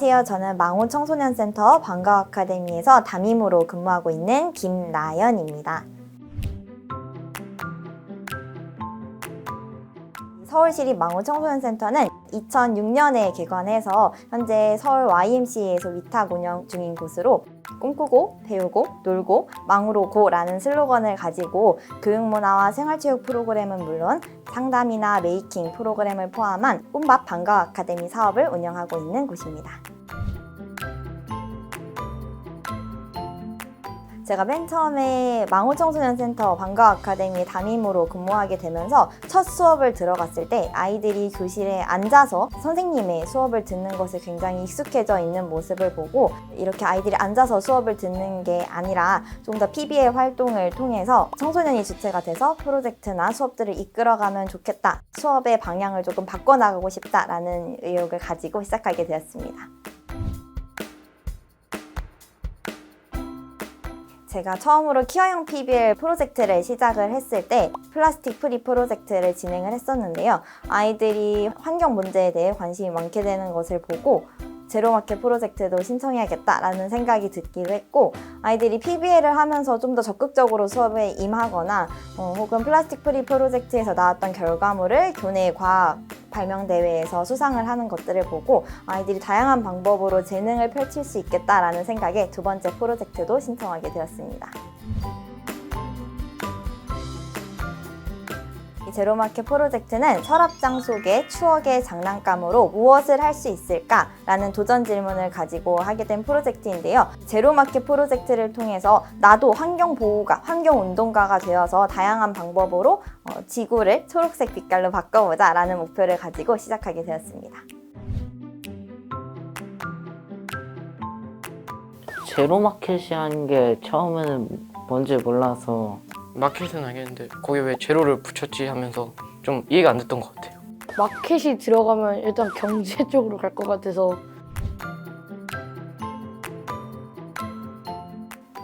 안녕하세요. 저는 망원 청소년센터 방과 아카데미에서 담임으로 근무하고 있는 김나연입니다. 서울시립 망원 청소년센터는 2006년에 개관해서 현재 서울 YMCA에서 위탁 운영 중인 곳으로 꿈꾸고 배우고 놀고 망으로 고라는 슬로건을 가지고 교육문화와 생활체육 프로그램은 물론 상담이나 메이킹 프로그램을 포함한 꿈밥 방과 아카데미 사업을 운영하고 있는 곳입니다. 제가 맨 처음에 망호청소년센터 방과 아카데미 담임으로 근무하게 되면서 첫 수업을 들어갔을 때 아이들이 교실에 앉아서 선생님의 수업을 듣는 것에 굉장히 익숙해져 있는 모습을 보고 이렇게 아이들이 앉아서 수업을 듣는 게 아니라 좀 더 PBL 활동을 통해서 청소년이 주체가 돼서 프로젝트나 수업들을 이끌어가면 좋겠다. 수업의 방향을 조금 바꿔나가고 싶다라는 의욕을 가지고 시작하게 되었습니다. 제가 처음으로 키어형 PBL 프로젝트를 시작을 했을 때 플라스틱 프리 프로젝트를 진행을 했었는데요. 아이들이 환경 문제에 대해 관심이 많게 되는 것을 보고 제로마켓 프로젝트도 신청해야겠다라는 생각이 듣기도 했고 아이들이 PBL을 하면서 좀 더 적극적으로 수업에 임하거나 어, 혹은 플라스틱 프리 프로젝트에서 나왔던 결과물을 교내 과학 발명 대회에서 수상을 하는 것들을 보고 아이들이 다양한 방법으로 재능을 펼칠 수 있겠다라는 생각에 두 번째 프로젝트도 신청하게 되었습니다. 이 제로마켓 프로젝트는 서랍장 속의 추억의 장난감으로 무엇을 할 수 있을까라는 도전 질문을 가지고 하게 된 프로젝트인데요. 제로마켓 프로젝트를 통해서 나도 환경 보호가, 환경 운동가가 되어서 다양한 방법으로 어, 지구를 초록색 빛깔로 바꿔보자 라는 목표를 가지고 시작하게 되었습니다. 제로마켓이라는 게 처음에는 뭔지 몰라서 마켓은 알겠는데 거기 왜 제로를 붙였지 하면서 좀 이해가 안 됐던 것 같아요. 마켓이 들어가면 일단 경제 쪽으로 갈 것 같아서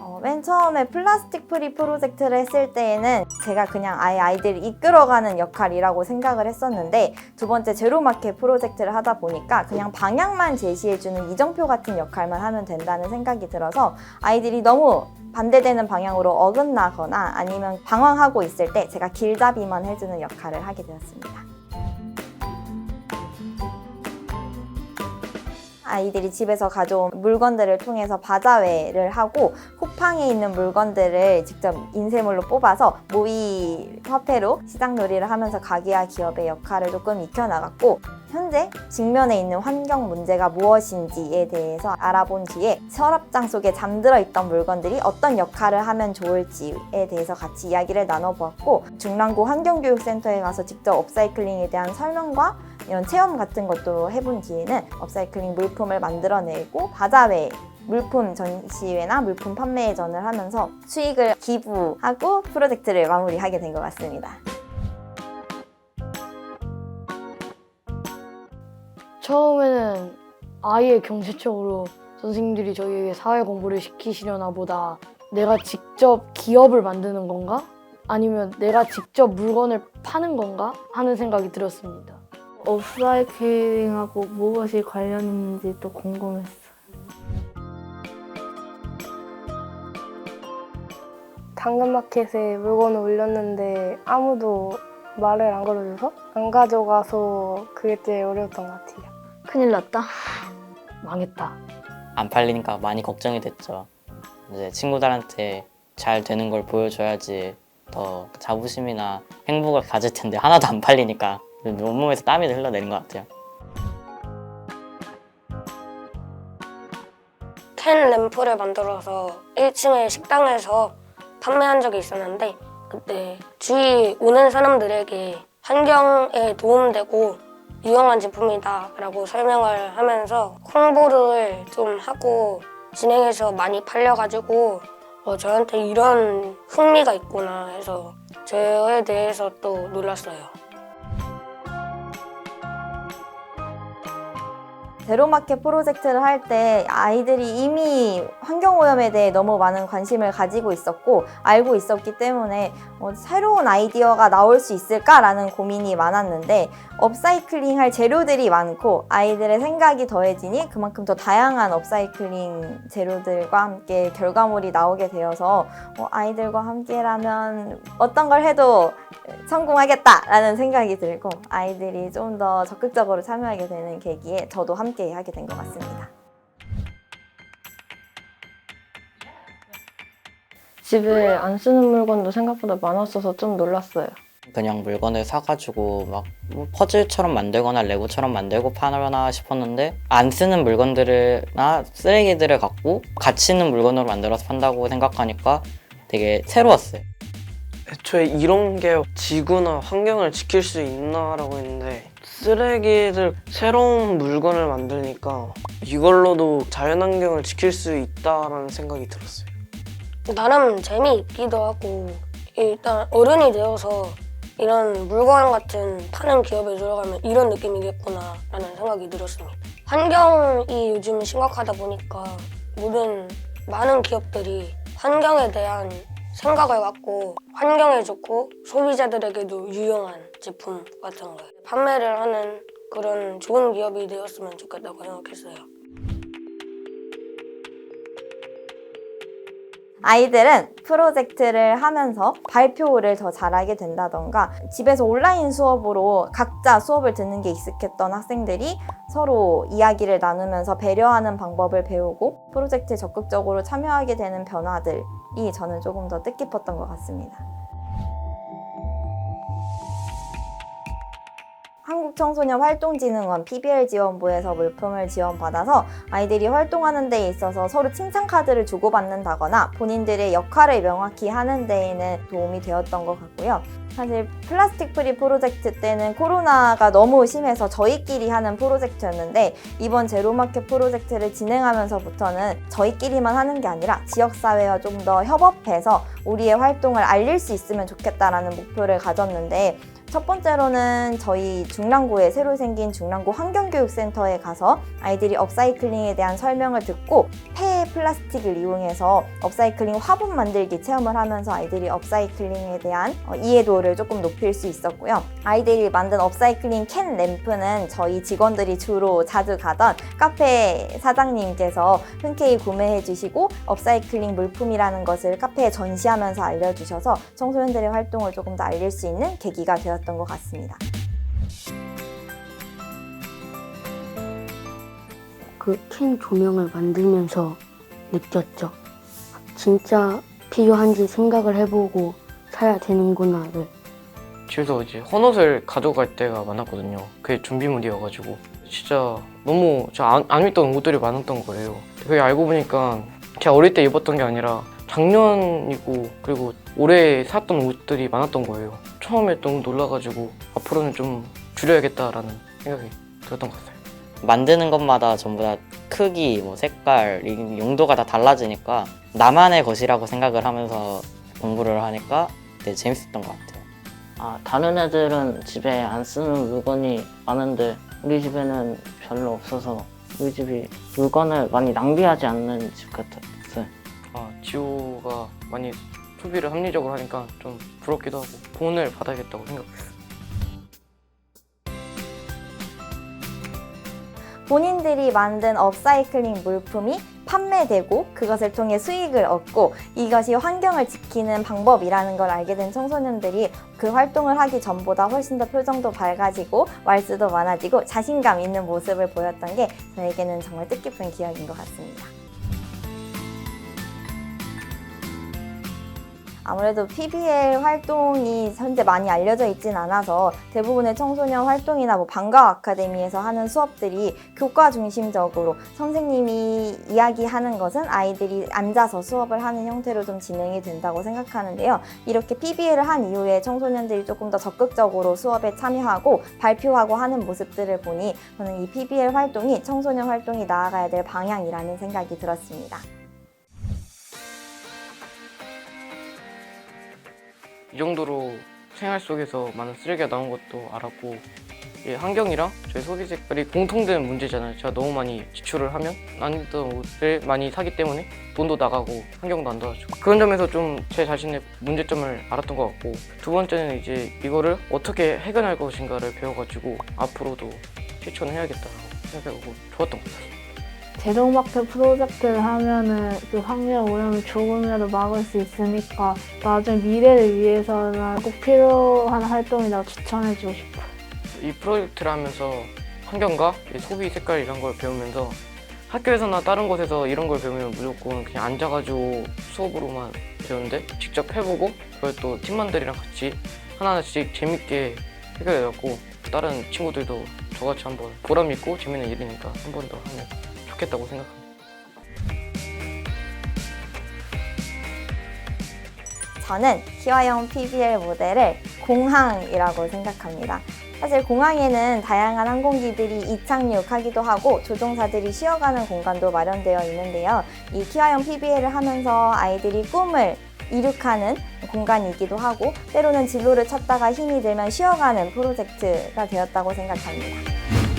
어, 맨 처음에 플라스틱 프리 프로젝트를 했을 때에는 제가 그냥 아예 아이들을 이끌어가는 역할이라고 생각을 했었는데 두 번째 제로마켓 프로젝트를 하다 보니까 그냥 방향만 제시해주는 이정표 같은 역할만 하면 된다는 생각이 들어서 아이들이 너무 반대되는 방향으로 어긋나거나 아니면 방황하고 있을 때 제가 길잡이만 해주는 역할을 하게 되었습니다. 아이들이 집에서 가져온 물건들을 통해서 바자회를 하고 쿠팡에 있는 물건들을 직접 인쇄물로 뽑아서 모의 화폐로 시장 놀이를 하면서 가게와 기업의 역할을 조금 익혀나갔고 현재 직면에 있는 환경 문제가 무엇인지에 대해서 알아본 뒤에 서랍장 속에 잠들어 있던 물건들이 어떤 역할을 하면 좋을지에 대해서 같이 이야기를 나눠보았고 중랑구 환경교육센터에 가서 직접 업사이클링에 대한 설명과 이런 체험 같은 것도 해본 뒤에는 업사이클링 물품을 만들어내고 바자회 물품 전시회나 물품 판매전을 하면서 수익을 기부하고 프로젝트를 마무리하게 된 것 같습니다. 처음에는 아예 경제적으로 선생님들이 저희에게 사회 공부를 시키시려나 보다 내가 직접 기업을 만드는 건가? 아니면 내가 직접 물건을 파는 건가? 하는 생각이 들었습니다. 업사이클링하고 무엇이 관련 있는지 또 궁금했어요. 당근마켓에 물건을 올렸는데 아무도 말을 안 걸어줘서 안 가져가서 그게 제일 어려웠던 것 같아요. 큰일 났다. 망했다. 안 팔리니까 많이 걱정이 됐죠. 이제 친구들한테 잘 되는 걸 보여줘야지 더 자부심이나 행복을 가질 텐데 하나도 안 팔리니까 온몸에서 땀이 흘러내린 것 같아요. 텐 램프를 만들어서 1층의 식당에서 판매한 적이 있었는데 그때 주위 오는 사람들에게 환경에 도움되고 유용한 제품이다 라고 설명을 하면서 홍보를 좀 하고 진행해서 많이 팔려가지고 어, 저한테 이런 흥미가 있구나 해서 저에 대해서 또 놀랐어요. 제로마켓 프로젝트를 할 때 아이들이 이미 환경오염에 대해 너무 많은 관심을 가지고 있었고 알고 있었기 때문에 어, 새로운 아이디어가 나올 수 있을까라는 고민이 많았는데 업사이클링 할 재료들이 많고 아이들의 생각이 더해지니 그만큼 더 다양한 업사이클링 재료들과 함께 결과물이 나오게 되어서 어, 아이들과 함께라면 어떤 걸 해도 성공하겠다라는 생각이 들고 아이들이 좀 더 적극적으로 참여하게 되는 계기에 저도 함께 하게 된 것 같습니다. 집에 안 쓰는 물건도 생각보다 많았어서 좀 놀랐어요. 그냥 물건을 사가지고 막뭐 퍼즐처럼 만들거나 레고처럼 만들고 파나 싶었는데 안 쓰는 물건들이나 쓰레기들을 갖고 가치 있는 물건으로 만들어서 판다고 생각하니까 되게 새로웠어요. 애초에 이런 게 지구나 환경을 지킬 수 있나라고 했는데 쓰레기를 새로운 물건을 만드니까 이걸로도 자연환경을 지킬 수 있다라는 생각이 들었어요. 나름 재미있기도 하고 일단 어른이 되어서 이런 물건 같은 파는 기업에 들어가면 이런 느낌이겠구나 라는 생각이 들었습니다. 환경이 요즘 심각하다 보니까 모든 많은 기업들이 환경에 대한 생각을 갖고 환경에 좋고 소비자들에게도 유용한 제품 같은 걸 판매를 하는 그런 좋은 기업이 되었으면 좋겠다고 생각했어요. 아이들은 프로젝트를 하면서 발표를 더 잘하게 된다던가 집에서 온라인 수업으로 각자 수업을 듣는 게 익숙했던 학생들이 서로 이야기를 나누면서 배려하는 방법을 배우고 프로젝트에 적극적으로 참여하게 되는 변화들 이 저는 조금 더 뜻깊었던 것 같습니다. 한국청소년 활동진흥원 PBL 지원부에서 물품을 지원받아서 아이들이 활동하는 데 있어서 서로 칭찬 카드를 주고받는다거나 본인들의 역할을 명확히 하는 데에는 도움이 되었던 것 같고요. 사실 플라스틱 프리 프로젝트 때는 코로나가 너무 심해서 저희끼리 하는 프로젝트였는데 이번 제로마켓 프로젝트를 진행하면서부터는 저희끼리만 하는 게 아니라 지역사회와 좀 더 협업해서 우리의 활동을 알릴 수 있으면 좋겠다라는 목표를 가졌는데 첫 번째로는 저희 중랑구에 새로 생긴 중랑구 환경교육센터에 가서 아이들이 업사이클링에 대한 설명을 듣고 폐 플라스틱을 이용해서 업사이클링 화분 만들기 체험을 하면서 아이들이 업사이클링에 대한 어, 이해도를 조금 높일 수 있었고요. 아이들이 만든 업사이클링 캔 램프는 저희 직원들이 주로 자주 가던 카페 사장님께서 흔쾌히 구매해 주시고 업사이클링 물품이라는 것을 카페에 전시하면서 알려주셔서 청소년들의 활동을 조금 더 알릴 수 있는 계기가 되었 던 것 같습니다. 그 캔 조명을 만들면서 느꼈죠. 진짜 필요한지 생각을 해보고 사야 되는구나를. 집에서 이제 헌옷을 가져갈 때가 많았거든요. 그게 준비물이어가지고 진짜 너무 제가 안, 안 입던 옷들이 많았던 거예요. 그게 알고 보니까 제가 어릴 때 입었던 게 아니라 작년이고 그리고 올해 샀던 옷들이 많았던 거예요. 처음에 너무 놀라가지고 앞으로는 좀 줄여야겠다라는 생각이 들었던 것 같아요. 만드는 것마다 전부 다 크기, 뭐 색깔, 이 용도가 다 달라지니까 나만의 것이라고 생각을 하면서 공부를 하니까 되게 재밌었던 것 같아요. 아, 다른 애들은 집에 안 쓰는 물건이 많은데 우리 집에는 별로 없어서 우리 집이 물건을 많이 낭비하지 않는 집 같았어요. 아, 지호가 많이 소비를 합리적으로 하니까 좀 부럽기도 하고 돈을 받아야겠다고 생각했어요. 본인들이 만든 업사이클링 물품이 판매되고 그것을 통해 수익을 얻고 이것이 환경을 지키는 방법이라는 걸 알게 된 청소년들이 그 활동을 하기 전보다 훨씬 더 표정도 밝아지고 말수도 많아지고 자신감 있는 모습을 보였던 게 저에게는 정말 뜻깊은 기억인 것 같습니다. 아무래도 PBL 활동이 현재 많이 알려져 있진 않아서 대부분의 청소년 활동이나 뭐 방과 아카데미에서 하는 수업들이 교과 중심적으로 선생님이 이야기하는 것은 아이들이 앉아서 수업을 하는 형태로 좀 진행이 된다고 생각하는데요. 이렇게 PBL을 한 이후에 청소년들이 조금 더 적극적으로 수업에 참여하고 발표하고 하는 모습들을 보니 저는 이 PBL 활동이 청소년 활동이 나아가야 될 방향이라는 생각이 들었습니다. 이 정도로 생활 속에서 많은 쓰레기가 나온 것도 알았고 이 환경이랑 저희 소비 색깔이 공통된 문제잖아요. 제가 너무 많이 지출을 하면 안 입던 옷을 많이 사기 때문에 돈도 나가고 환경도 안 도와주고 그런 점에서 좀 제 자신의 문제점을 알았던 것 같고 두 번째는 이제 이거를 어떻게 해결할 것인가를 배워가지고 앞으로도 실천을 해야겠다고 생각하고 좋았던 것 같아요. 대동마켓 프로젝트를 하면은 그 환경 오염을 조금이라도 막을 수 있으니까 나중에 미래를 위해서는 꼭 필요한 활동이라고 추천해주고 싶어요. 이 프로젝트를 하면서 환경과 이 소비 색깔 이런 걸 배우면서 학교에서나 다른 곳에서 이런 걸 배우면 무조건 그냥 앉아가지고 수업으로만 배우는데 직접 해보고 그걸 또 팀원들이랑 같이 하나하나씩 재밌게 해결해갖고 다른 친구들도 저같이 한번 보람 있고 재밌는 일이니까 한 번 더 하면 좋겠다고 생각합니다. 저는 키와형 PBL 모델을 공항이라고 생각합니다. 사실 공항에는 다양한 항공기들이 이착륙하기도 하고 조종사들이 쉬어가는 공간도 마련되어 있는데요. 이 키와형 PBL을 하면서 아이들이 꿈을 이룩하는 공간이기도 하고 때로는 진로를 찾다가 힘이 들면 쉬어가는 프로젝트가 되었다고 생각합니다.